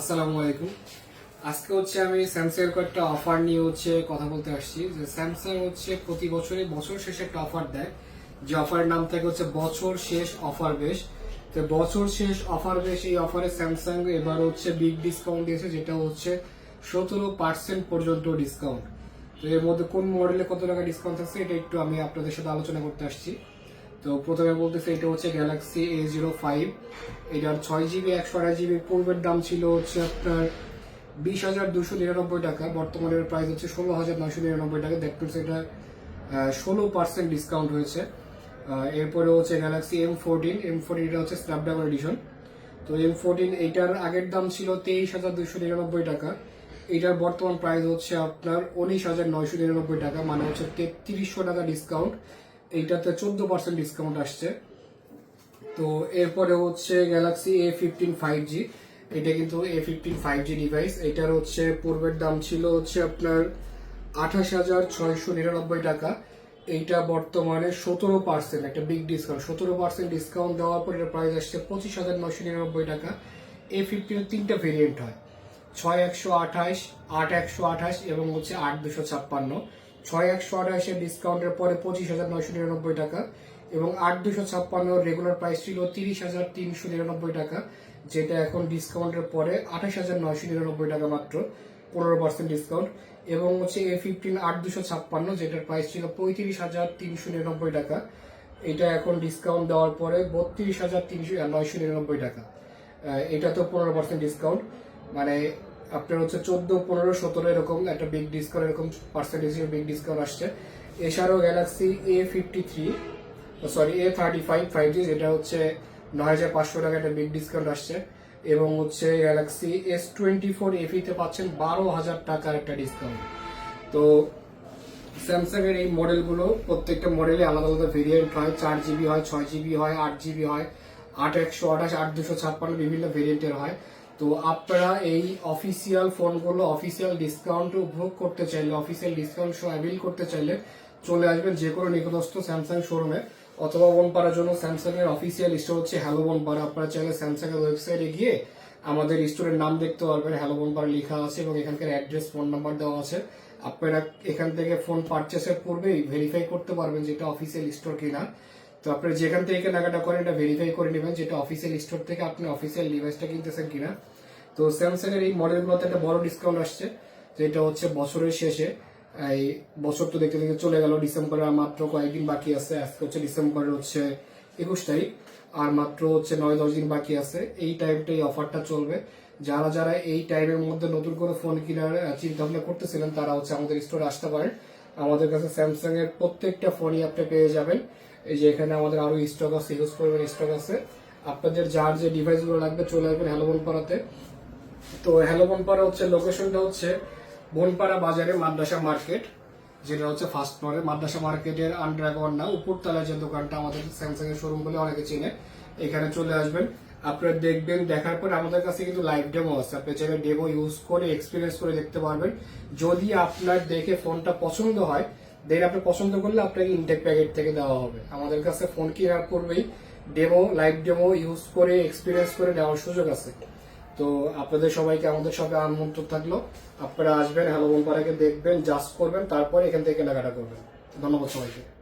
আসসালামু আলাইকুম। আজকে হচ্ছে আমি স্যামসাং কয়েকটা অফার নিয়ে হচ্ছে কথা বলতে আসছি। যে স্যামসাং হচ্ছে প্রতি বছরই বছর শেষে একটা অফার দেয়। যে অফারের নাম থাকে হচ্ছে বছর শেষ অফার বেশ। তো বছর শেষ অফার বেশ এই অফারে স্যামসাং এবার হচ্ছে বিগ ডিসকাউন্ট দিয়েছে, যেটা হচ্ছে সতেরো পার্সেন্ট পর্যন্ত ডিসকাউন্ট তো এর মধ্যে কোন মডেলে কত টাকা ডিসকাউন্ট আছে, এটা একটু আমি আপনাদের সাথে আলোচনা করতে আসছি। তো প্রথমে বলতেছে এটা হচ্ছে গ্যালাক্সি এ জিরো ফাইভ এটার ছয় জিবি একশো আড়াই জিবি পূর্বের দাম ছিল হচ্ছে আপনার বিশ হাজার দুশো নিরানব্বই টাকা বর্তমানে প্রাইস হচ্ছে ষোলো হাজার নয়শো নিরানব্বই টাকা দ্যাট মিনস এটা ষোলো পার্সেন্ট ডিসকাউন্ট হয়েছে। এরপরে হচ্ছে Galaxy M fourteen M fourteen এটা হচ্ছে স্ন্যাপড্রাগন এডিশন তো এম ফোরটিন এইটার আগের দাম ছিল তেইশ হাজার দুশো নিরানব্বই টাকা, এটার বর্তমান প্রাইস হচ্ছে আপনার উনিশ হাজার নয়শো নিরানব্বই টাকা মানে হচ্ছে তেত্রিশশো টাকা ডিসকাউন্ট এইটাতে চোদ্দ পার্সেন্ট ডিসকাউন্ট আসছে। তো এরপরে হচ্ছে Galaxy A fifteen five G এটা কিন্তু A fifteen five G device এটার হচ্ছে পূর্বের দাম ছিল হচ্ছে আপনার আঠাশ হাজার ছয়শো নিরানব্বই টাকা। এইটা বর্তমানে সতেরো পার্সেন্ট একটা বিগ ডিসকাউন্ট সতেরো পার্সেন্ট ডিসকাউন্ট দেওয়ার পর এটার প্রাইস আসছে পঁচিশ হাজার নয়শো নিরানব্বই টাকা। এ ফিফটিনের তিনটা ভেরিয়েন্ট হয়। ছয় একশো আঠাশ, আট একশো আঠাশ এবং হচ্ছে আট দুশো ছাপ্পান্ন। ছয় একশো আঠাশের ডিসকাউন্টের পরে পঁচিশ হাজার নয়শো নিরানব্বই টাকা এবং আট দুশো ছাপ্পান্ন রেগুলার প্রাইস ছিল তিরিশ হাজার তিনশো নিরানব্বই টাকা, যেটা এখন ডিসকাউন্টের পরে আঠাশ হাজার নয়শো নিরানব্বই টাকা মাত্র, পনেরো পার্সেন্ট ডিসকাউন্ট এবং হচ্ছে এ ফিফটিন আট দুশো ছাপ্পান্ন, যেটার প্রাইস ছিল পঁয়ত্রিশ হাজার তিনশো নিরানব্বই টাকা, এটা এখন ডিসকাউন্ট দেওয়ার পরে বত্রিশ হাজার তিনশো নয়শো নিরানব্বই টাকা। এটা তো পনেরো পার্সেন্ট ডিসকাউন্ট মানে আপনার হচ্ছে চোদ্দ, পনেরো, সতেরো এরকম একটা বিগ ডিসকাউন্ট এরকম পার্সেন্টেজ বিগ ডিসকাউন্ট আসছে। এছাড়াও Galaxy A fifty three sorry A thirty five five G যেটা হচ্ছে নয় হাজার পাঁচশো টাকা একটা বিগ ডিসকাউন্ট আসছে। এবং হচ্ছে গ্যালাক্সি এস টোয়েন্টি ফোর এফিতে পাচ্ছেন বারো হাজার টাকার একটা ডিসকাউন্ট তো স্যামসাং এর এই মডেলগুলো প্রত্যেকটা মডেলে আলাদা আলাদা ভেরিয়েন্ট হয়। চার জিবি হয়, ছয় জিবি হয়, আট জিবি হয়, আট একশো আঠাশ, আট দুশো ছাপ্পান্ন বিভিন্ন ভেরিয়েন্টের হয়। তো আপনারা এই অফিসিয়াল ফোনগুলো অফিসিয়াল ডিসকাউন্ট উপভোগ করতে চাইলে অফিসিয়াল ডিসকাউন্ট শো অ্যাভেল করতে চাইলে চলে আসবেন যে কোনো নিকটস্থ স্যামসাং শোরুমে অথবা বনপাড়ার জন্য স্যামসাং এর অফিসিয়াল স্টোর হচ্ছে হ্যালো বনপাড়া। আপনারা চাইলে স্যামসাং এর ওয়েবসাইটে গিয়ে আমাদের স্টোরের নাম দেখতে পারবেন। হ্যালো বনপাড়া লেখা আছে এবং এখানকার অ্যাড্রেস ফোন নাম্বার দেওয়া আছে। আপনারা এখান থেকে ফোন পারচেসের পূর্বেই ভেরিফাই করতে পারবেন যেটা অফিসিয়াল স্টোর কিনা। তো আপনারা যেখান থেকে কেনাকাটা করেন এটা ভেরিফাই করে নেবেন যেটা অফিসিয়াল স্টোর থেকে আপনি অফিসিয়াল ডিভাইসটা কিনতেছেন কিনা। তো স্যামসাং এর এই মডেলগুলোতে একটা বড় ডিসকাউন্ট আসছে যেটা হচ্ছে বছরের শেষে। এই বছর তো দেখতে দেখতে চলে গেল, ডিসেম্বরের আর মাত্র কয়েকদিন বাকি আছে। আজকে হচ্ছে ডিসেম্বরের হচ্ছে একুশ তারিখ, আর মাত্র হচ্ছে নয়, দশ দিন বাকি আছে। এই টাইমটা এই অফারটা চলবে। যারা যারা এই টাইমের মধ্যে নতুন করে ফোন কেনার চিন্তা ভাবনা করতেছিলেন, তারা হচ্ছে আমাদের স্টোরে আসতে পারেন। আমাদের কাছে স্যামসাং এর প্রত্যেকটা ফোনই আপনি পেয়ে যাবেন। এই যে এখানে আমাদের আরও স্টক আছে ইউজ করবেন স্টক আছে। আপনাদের যার যে ডিভাইসগুলো লাগবে চলে আসবেন হ্যালো পাড়াতে তো হ্যালো বনপাড়া হচ্ছে লোকেশনটা হচ্ছে বনপাড়া বাজারে মাদ্রাসা মার্কেট, যেটা হচ্ছে ফার্স্ট ফ্লোরে মাদ্রাসা মার্কেটের আন্ডারগ্রাউন্ড না, উপরতলায় যে দোকানটা আমাদের স্যামসাং এর শোরুম বলে অনেকে চিনে, এখানে চলে আসবেন। আপনারা দেখবেন, দেখার পর আমাদের কাছে কিন্তু লাইভ ডেমো আছে। আপনি চাইলে ডেমো ইউজ করে এক্সপিরিয়েন্স করে দেখতে পারবেন। যদি আপনার দেখে ফোনটা পছন্দ হয় দেন আপনি পছন্দ করলে আপনাকে ইনটেক প্যাকেট থেকে দেওয়া হবে। আমাদের কাছে ফোন কেনার পূর্বেই ডেমো লাইভ ডেমো ইউজ করে এক্সপিরিয়েন্স করে নেওয়ার সুযোগ আছে। তো আপনাদের সবাইকে আমাদের সঙ্গে আমন্ত্রণ থাকল। আপনারা আসবেন হ্যালো পাড়াকে দেখবেন জাস্ট করবেন, তারপর এখান থেকে কেনাকাটা করবেন। ধন্যবাদ সবাইকে।